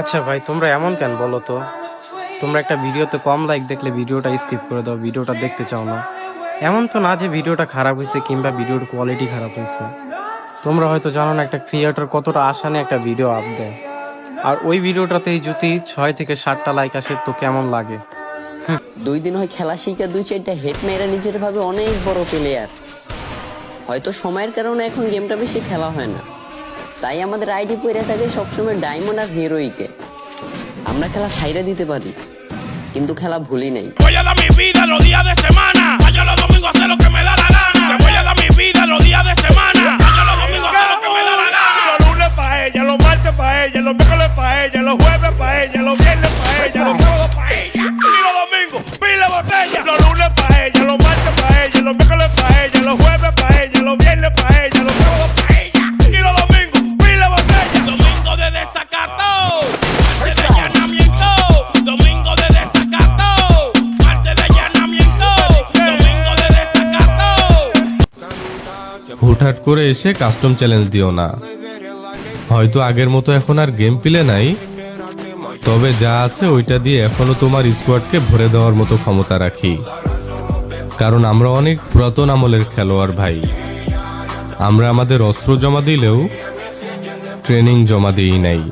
আচ্ছা ভাই, তোমরা এমন কেন বলো তো? তোমরা একটা ভিডিওতে কম লাইক দেখলে ভিডিওটা স্কিপ করে দাও, ভিডিওটা দেখতে চাও না। এমন তো না যে ভিডিওটা খারাপ হয়েছে কিংবা ভিডিওর কোয়ালিটি খারাপ হয়েছে। তোমরা হয়তো জানো না একটা ক্রিয়েটর কতটা আশা নিয়ে একটা ভিডিও আপ দেয়। আর ওই ভিডিওটাতেই যদি ছয় থেকে সাতটা লাইক আসে, তো কেমন লাগে? দুই দিন হয় খেলা শিখা দুই চারটা হেড মেয়েরা নিজের ভাবে অনেক বড় প্লেয়ার হয়তো সময়ের কারণে এখন গেমটা বেশি খেলা হয় না। তাই আমাদের আইডি পড়ে থাকে সবসময় ডায়মন্ড আর হিরোইকে আমরা খেলা সাইরা দিতে পারি কিন্তু খেলা ভুলি নাই los miércoles pa' ella, los jueves pa' ella, los viernes pa' ella, los হুটহাট করে এসে কাস্টম চ্যালেঞ্জ দিও না। হয়তো আগের মতো এখন আর গেম প্লে নাই, তবে যা আছে ওইটা দিয়ে এখনও তোমার স্কোয়াডকে ভরে দেওয়ার মতো ক্ষমতা রাখি। কারণ আমরা অনেক পুরাতন আমলের খেলোয়াড় ভাই। আমরা আমাদের অস্ত্র জমা দিলেও ট্রেনিং জমা দিই নাই।